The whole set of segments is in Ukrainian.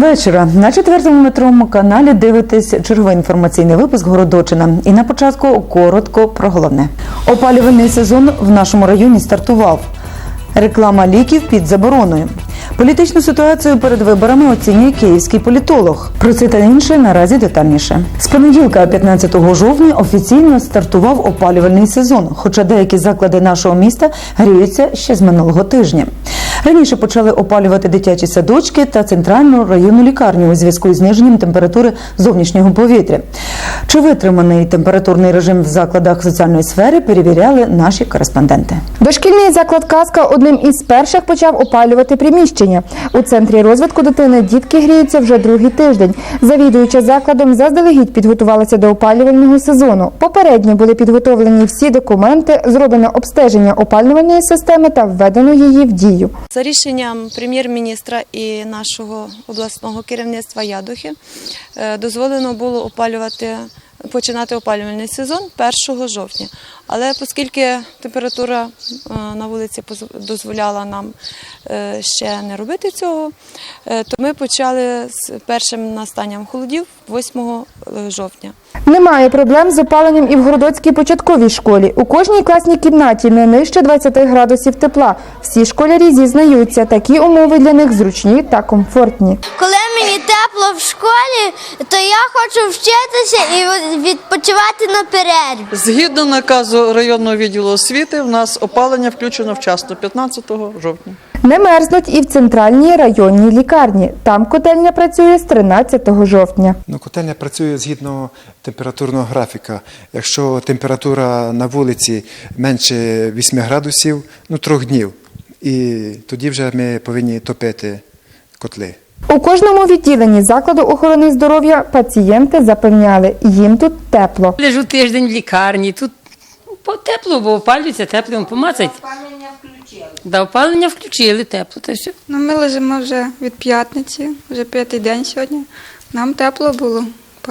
вечора. На четвертому метровому каналі дивитесь черговий інформаційний випуск Городочина. І на початку коротко про головне. Опалювальний сезон в нашому районі стартував. Реклама ліків під забороною. Політичну ситуацію перед виборами оцінює київський політолог. Про це та інше наразі детальніше. З понеділка, 15 жовтня, офіційно стартував опалювальний сезон, хоча деякі заклади нашого міста гріються ще з минулого тижня. Раніше почали опалювати дитячі садочки та центральну районну лікарню у зв'язку з зниженням температури зовнішнього повітря. Чи витриманий температурний режим в закладах соціальної сфери перевіряли наші кореспонденти. Дошкільний заклад Казка одним із перших почав опалювати приміщення. У центрі розвитку дитини дітки гріються вже другий тиждень. Завідуюча закладом заздалегідь підготувалася до опалювального сезону. Попередньо були підготовлені всі документи, зроблено обстеження опалювальної системи та введено її в дію. За рішенням прем'єр-міністра і нашого обласного керівництва Ядухи е, дозволено було опалювати, починати опалювальний сезон 1 жовтня. Але оскільки температура е, на вулиці дозволяла нам е, ще не робити цього, е, то ми почали з першим настанням холодів 8 жовтня. Немає проблем з опаленням і в Городоцькій початковій школі. У кожній класній кімнаті не нижче 20 градусів тепла. Всі школярі зізнаються, такі умови для них зручні та комфортні. Коли мені тепло в школі, то я хочу вчитися і відпочивати на перерві. Згідно наказу районного відділу освіти, в нас опалення включено вчасно 15 жовтня. Не мерзнуть і в центральній районній лікарні. Там котельня працює з 13 жовтня. Ну, котельня працює згідно температурного графіка. Якщо температура на вулиці менше 8 градусів, ну трьох днів. І тоді вже ми повинні топити котли. У кожному відділенні закладу охорони здоров'я пацієнти запевняли, їм тут тепло. Лежу тиждень в лікарні. Тут тепло, бо опалюється тепло, помацать. Опалення включили. Да, опалення включили тепло. Та все. Ну, ми лежимо вже від п'ятниці, вже п'ятий день сьогодні. Нам тепло було,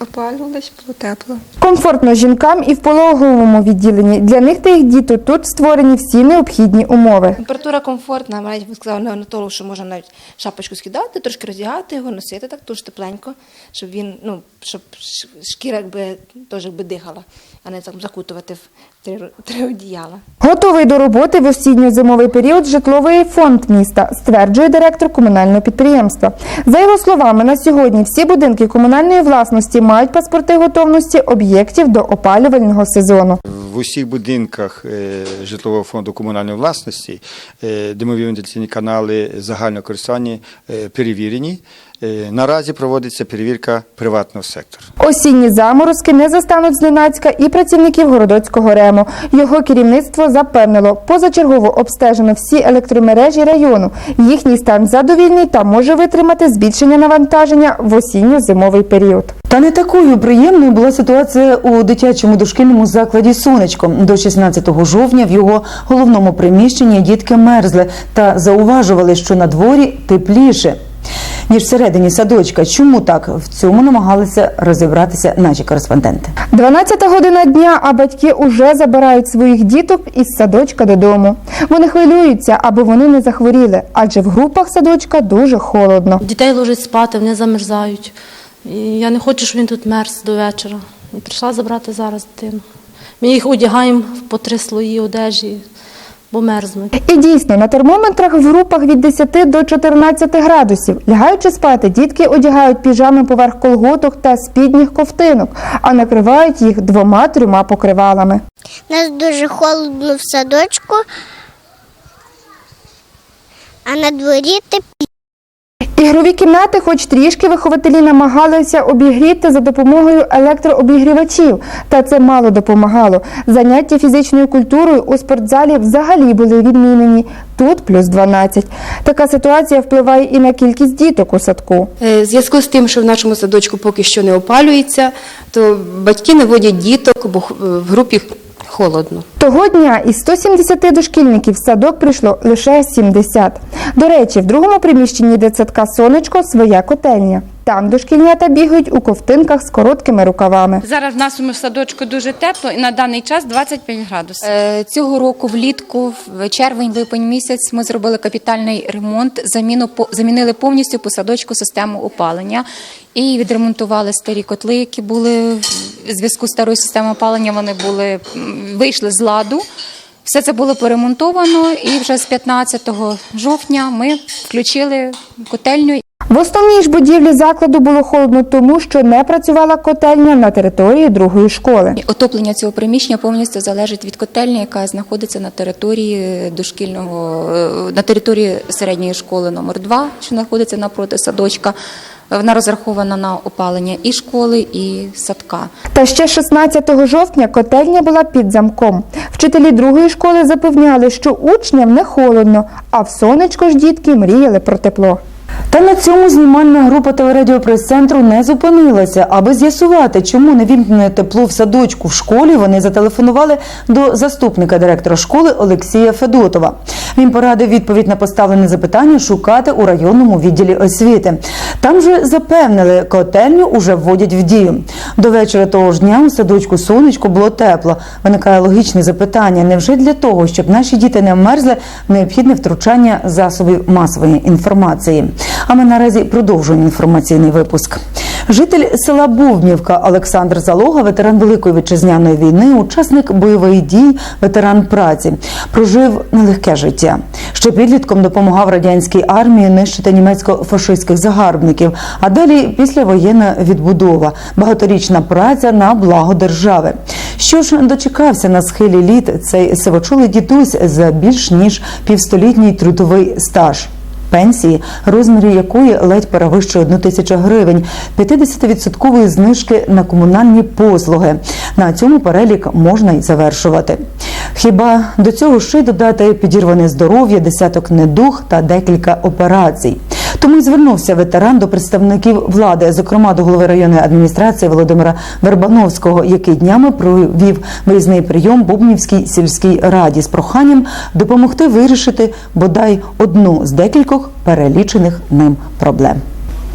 опалювались, було тепло. Комфортно жінкам і в пологовому відділенні. Для них та їх діток тут створені всі необхідні умови. Температура комфортна, навіть він сказав неонатолог, що можна навіть шапочку скидати, трошки роздягати його, носити так дуже тепленько, щоб він, ну, щоб шкіра якби теж якби дихала, а не так закутувати в три, три одіяла. Готовий до роботи в осінньо-зимовий період житловий фонд міста, стверджує директор комунального підприємства. За його словами, на сьогодні всі будинки комунальної власності мають паспорти готовності об'єктів до опалювального сезону. В усіх будинках е, житлового фонду комунальної власності е, димові вентиляційні канали загального користування е, перевірені. Е, Наразі проводиться перевірка приватного сектору. Осінні заморозки не застануть зненацька і працівників Городоцького рему. Його керівництво запевнило, позачергово обстежено всі електромережі району. Їхній стан задовільний та може витримати збільшення навантаження в осінньо-зимовий період. Та не такою приємною була ситуація у дитячому дошкільному закладі Сонечко. До 16 жовтня в його головному приміщенні дітки мерзли та зауважували, що на дворі тепліше. Ніж всередині садочка. Чому так? В цьому намагалися розібратися наші кореспонденти. 12 година дня, а батьки уже забирають своїх діток із садочка додому. Вони хвилюються, аби вони не захворіли, адже в групах садочка дуже холодно. Дітей ложать спати, вони замерзають. І я не хочу, щоб він тут мерз до вечора. І прийшла забрати зараз дитину. Ми їх одягаємо по три слої одежі, бо мерзнуть. І дійсно, на термометрах в групах від 10 до 14 градусів. Лягаючи спати, дітки одягають піжами поверх колготок та спідніх ковтинок, а накривають їх двома-трьома покривалами. Нас дуже холодно в садочку, а на дворі тепло. Ігрові кімнати, хоч трішки вихователі намагалися обігріти за допомогою електрообігрівачів, та це мало допомагало. Заняття фізичною культурою у спортзалі взагалі були відмінені. Тут плюс 12. Така ситуація впливає і на кількість діток у садку. Е, зв'язку з тим, що в нашому садочку поки що не опалюється, то батьки не водять діток, бо в групі холодно. Того дня із 170 дошкільників в садок прийшло лише 70. До речі, в другому приміщенні дитсадка «Сонечко» своя котельня. Там дошкільнята бігають у ковтинках з короткими рукавами. Зараз в нашому садочку дуже тепло і на даний час 25 градусів. Е, Цього року влітку, в червень-липень місяць, ми зробили капітальний ремонт, заміну замінили повністю по садочку систему опалення і відремонтували старі котли, які були в зв'язку з старою системою опалення. Вони були вийшли з ладу. Все це було поремонтовано, і вже з 15 жовтня ми включили котельню В основній ж будівлі закладу було холодно, тому що не працювала котельня на території другої школи. Отоплення цього приміщення повністю залежить від котельні, яка знаходиться на території дошкільного е, на території середньої школи номер 2 що знаходиться напроти садочка. Вона розрахована на опалення і школи, і садка. Та ще 16 жовтня котельня була під замком. Вчителі другої школи запевняли, що учням не холодно, а в сонечко ж дітки мріяли про тепло. Та на цьому знімальна група телерадіопрес-центру не зупинилася. Аби з'ясувати, чому не вімкнене тепло в садочку в школі, вони зателефонували до заступника директора школи Олексія Федотова. Він порадив відповідь на поставлене запитання шукати у районному відділі освіти. Там же запевнили, котельню уже вводять в дію. До вечора того ж дня у садочку сонечко було тепло. Виникає логічне запитання: невже для того, щоб наші діти не вмерзли, необхідне втручання засобів масової інформації? А ми наразі продовжуємо інформаційний випуск. Житель села Бубнівка Олександр Залога, ветеран Великої вітчизняної війни, учасник бойових дій, ветеран праці, прожив нелегке життя. Ще підлітком допомагав радянській армії нищити німецько-фашистських загарбників. А далі післявоєнна відбудова, багаторічна праця на благо держави. Що ж дочекався на схилі літ цей сивочолий дідусь за більш ніж півстолітній трудовий стаж пенсії, розміри якої ледь перевищує 1 тисячу гривень, 50% знижки на комунальні послуги. На цьому перелік можна й завершувати. Хіба до цього ще й додати підірване здоров'я, десяток недуг та декілька операцій. Тому й звернувся ветеран до представників влади, зокрема до голови районної адміністрації Володимира Вербановського, який днями провів виїзний прийом Бубнівській сільській раді з проханням допомогти вирішити бодай одну з декількох перелічених ним проблем.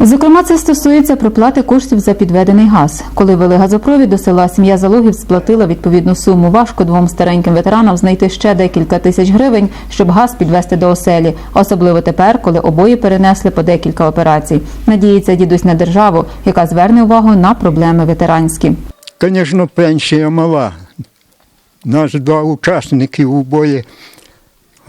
Зокрема, це стосується проплати коштів за підведений газ. Коли вели газопровід до села, сім'я залогів сплатила відповідну суму. Важко двом стареньким ветеранам знайти ще декілька тисяч гривень, щоб газ підвести до оселі. Особливо тепер, коли обоє перенесли по декілька операцій. Надіється дідусь на державу, яка зверне увагу на проблеми ветеранські. Звісно, пенсія мала. Нас два учасники обоє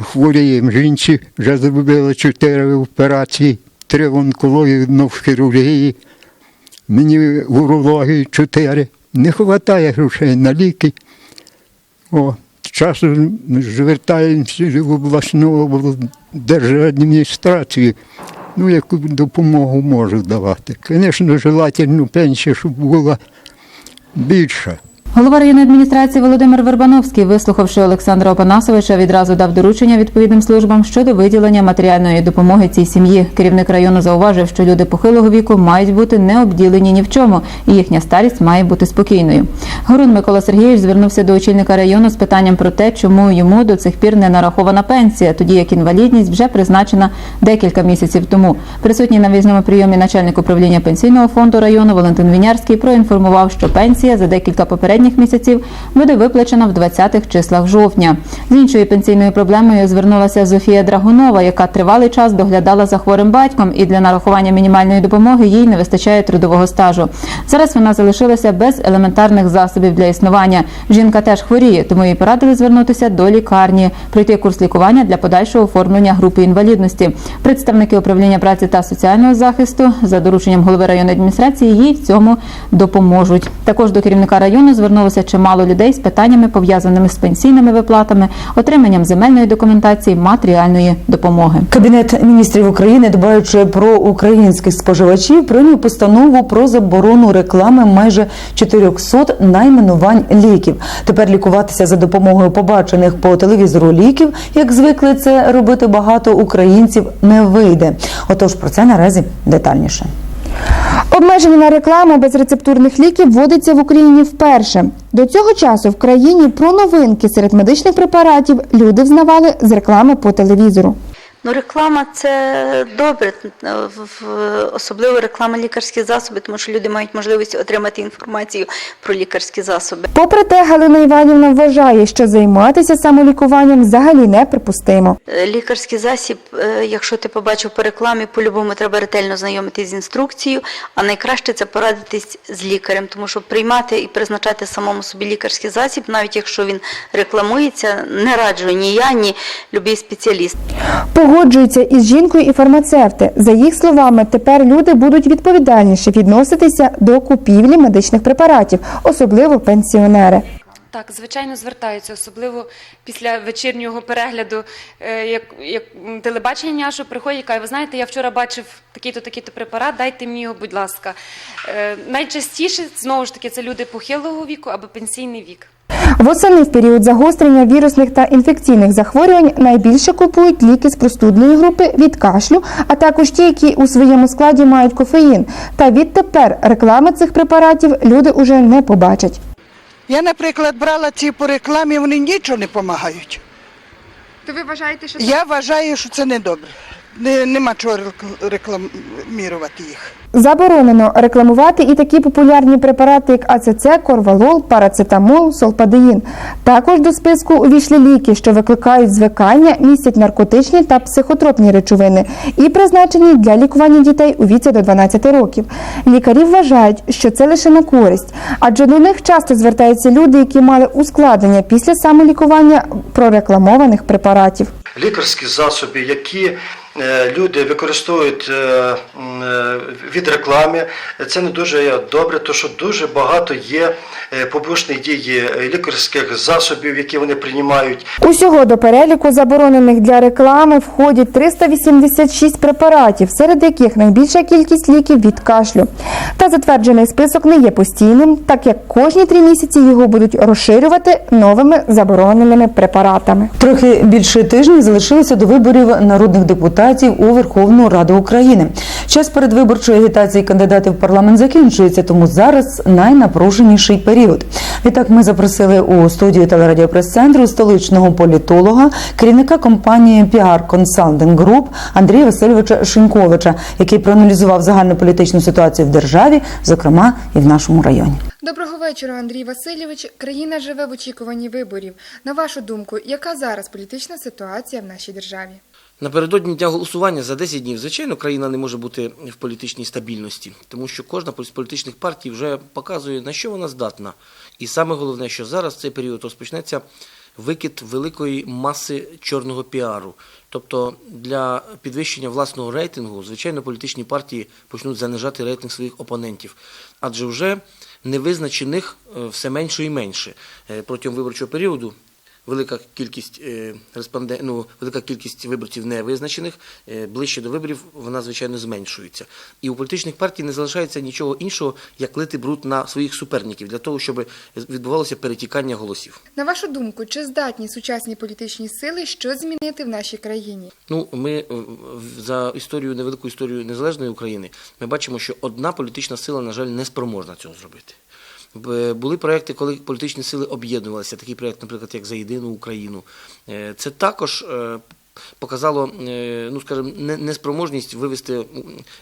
хворіємо. Жінці вже зробили чотири операції, три в онкології, одну в хірургії. Мені в урології чотири. Не вистачає грошей на ліки. О, часом звертаємося в обласну держадміністрацію. Ну, яку допомогу можу давати. Звісно, желательно пенсія, щоб була більша. Голова районної адміністрації Володимир Вербановський, вислухавши Олександра Опанасовича, відразу дав доручення відповідним службам щодо виділення матеріальної допомоги цій сім'ї. Керівник району зауважив, що люди похилого віку мають бути не обділені ні в чому, і їхня старість має бути спокійною. Горун Микола Сергійович звернувся до очільника району з питанням про те, чому йому до цих пір не нарахована пенсія, тоді як інвалідність вже призначена декілька місяців тому. Присутній на візному прийомі начальник управління пенсійного фонду району Валентин Вінярський проінформував, що пенсія за декілька попередніх місяців буде виплачена в 20-х числах жовтня. З іншою пенсійною проблемою звернулася Зофія Драгунова, яка тривалий час доглядала за хворим батьком, і для нарахування мінімальної допомоги їй не вистачає трудового стажу. Зараз вона залишилася без елементарних засобів для існування. Жінка теж хворіє, тому їй порадили звернутися до лікарні, пройти курс лікування для подальшого оформлення групи інвалідності. Представники управління праці та соціального захисту за дорученням голови районної адміністрації їй в цьому допоможуть. Також до керівника району звернулося чимало людей з питаннями пов'язаними з пенсійними виплатами, отриманням земельної документації, матеріальної допомоги. Кабінет міністрів України, дбаючи про українських споживачів, прийняв постанову про заборону реклами майже 400 найменувань ліків. Тепер лікуватися за допомогою побачених по телевізору ліків, як звикли це робити багато українців, не вийде. Отож про це наразі детальніше. Обмеження на рекламу безрецептурних ліків вводиться в Україні вперше. До цього часу в країні про новинки серед медичних препаратів люди взнавали з реклами по телевізору. Ну, реклама це добре, в- особливо реклама лікарських засобів, тому що люди мають можливість отримати інформацію про лікарські засоби. Попри те, Галина Іванівна вважає, що займатися самолікуванням взагалі неприпустимо. Е, Лікарський засіб, е, якщо ти побачив по рекламі, по-любому треба ретельно знайомитись з інструкцією, а найкраще це порадитись з лікарем, тому що приймати і призначати самому собі лікарський засіб, навіть якщо він рекламується, не раджу ні я, ні будь-який спеціаліст. Погоджуються із жінкою і фармацевти. За їх словами, тепер люди будуть відповідальніше відноситися до купівлі медичних препаратів, особливо пенсіонери. Так, звичайно, звертаються, особливо після вечірнього перегляду е, як, як телебачення няшу приходять кажуть, ви знаєте, я вчора бачив такий-то, такий-то препарат, дайте мені його, будь ласка. Е, найчастіше, знову ж таки, це люди похилого віку або пенсійний вік. Восени в період загострення вірусних та інфекційних захворювань найбільше купують ліки з простудної групи від кашлю, а також ті, які у своєму складі мають кофеїн. Та відтепер реклами цих препаратів люди уже не побачать. Я, наприклад, брала ці по рекламі, вони нічого не допомагають. То ви вважаєте, що Я вважаю, що це не добре. Не, нема чого рекл- рекламувати їх. Заборонено рекламувати і такі популярні препарати, як АЦЦ, корвалол, парацетамол, солпадеїн. Також до списку увійшли ліки, що викликають звикання, містять наркотичні та психотропні речовини і призначені для лікування дітей у віці до 12 років. Лікарі вважають, що це лише на користь, адже до них часто звертаються люди, які мали ускладнення після самолікування прорекламованих препаратів. лікарські засоби, які люди використовують е, е, від реклами, це не дуже добре, тому що дуже багато є е, побічної дії е, лікарських засобів, які вони приймають. Усього до переліку заборонених для реклами входять 386 препаратів, серед яких найбільша кількість ліків від кашлю. Та затверджений список не є постійним, так як кожні три місяці його будуть розширювати новими забороненими препаратами. Трохи більше тижня залишилося до виборів народних депутатів у Верховну Раду України. Час передвиборчої агітації кандидатів в парламент закінчується, тому зараз найнапруженіший період. Відтак ми запросили у студію телерадіопрес-центру столичного політолога, керівника компанії PR Consulting Group Андрія Васильовича Шиньковича, який проаналізував загальнополітичну ситуацію в державі, зокрема і в нашому районі. Доброго вечора, Андрій Васильович. Країна живе в очікуванні виборів. На вашу думку, яка зараз політична ситуація в нашій державі? Напередодні дня голосування за 10 днів, звичайно, країна не може бути в політичній стабільності, тому що кожна з політичних партій вже показує, на що вона здатна. І саме головне, що зараз в цей період розпочнеться викид великої маси чорного піару. Тобто для підвищення власного рейтингу, звичайно, політичні партії почнуть занижати рейтинг своїх опонентів, адже вже невизначених е, все менше і менше Е, протягом виборчого періоду велика кількість е, респонден... ну, велика кількість виборців невизначених, е, ближче до виборів вона, звичайно, зменшується. І у політичних партій не залишається нічого іншого, як лити бруд на своїх суперників для того, щоб відбувалося перетікання голосів. На вашу думку, чи здатні сучасні політичні сили щось змінити в нашій країні? Ну, ми е, за історію, невелику історію незалежної України, ми бачимо, що одна політична сила, на жаль, не спроможна цього зробити. Були проекти, коли політичні сили об'єднувалися. Такий проект, наприклад, як за єдину Україну. Е, Це також е, показало, е, ну скажімо, неспроможність вивести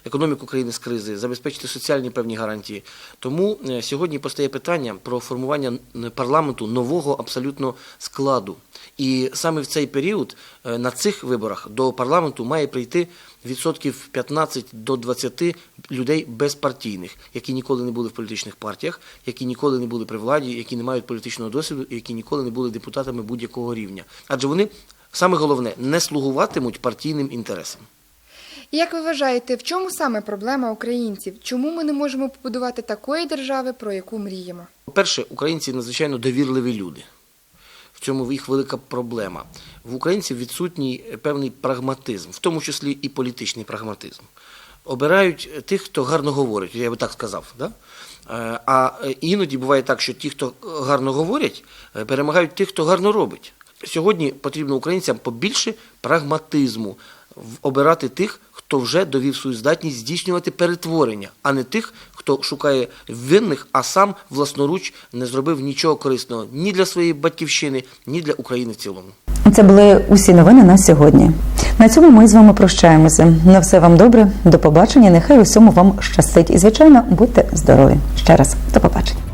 економіку країни з кризи, забезпечити соціальні певні гарантії. Тому е, сьогодні постає питання про формування парламенту нового абсолютно складу. І саме в цей період е, на цих виборах до парламенту має прийти відсотків 15 до 20 людей безпартійних, які ніколи не були в політичних партіях, які ніколи не були при владі, які не мають політичного досвіду, і які ніколи не були депутатами будь-якого рівня. Адже вони саме головне не слугуватимуть партійним інтересам. Як ви вважаєте, в чому саме проблема українців? Чому ми не можемо побудувати такої держави, про яку мріємо? По-перше, українці надзвичайно довірливі люди. В цьому їх велика проблема. В українців відсутній певний прагматизм, в тому числі і політичний прагматизм. Обирають тих, хто гарно говорить, я би так сказав. Да? Е, А іноді буває так, що ті, хто гарно говорять, е, перемагають тих, хто гарно робить. Сьогодні потрібно українцям побільше прагматизму обирати тих, хто вже довів свою здатність здійснювати перетворення, а не тих, хто шукає винних, а сам власноруч не зробив нічого корисного ні для своєї батьківщини, ні для України в цілому. Це були усі новини на сьогодні. На цьому ми з вами прощаємося. На все вам добре, до побачення. Нехай усьому вам щастить. І звичайно, будьте здорові. Ще раз до побачення.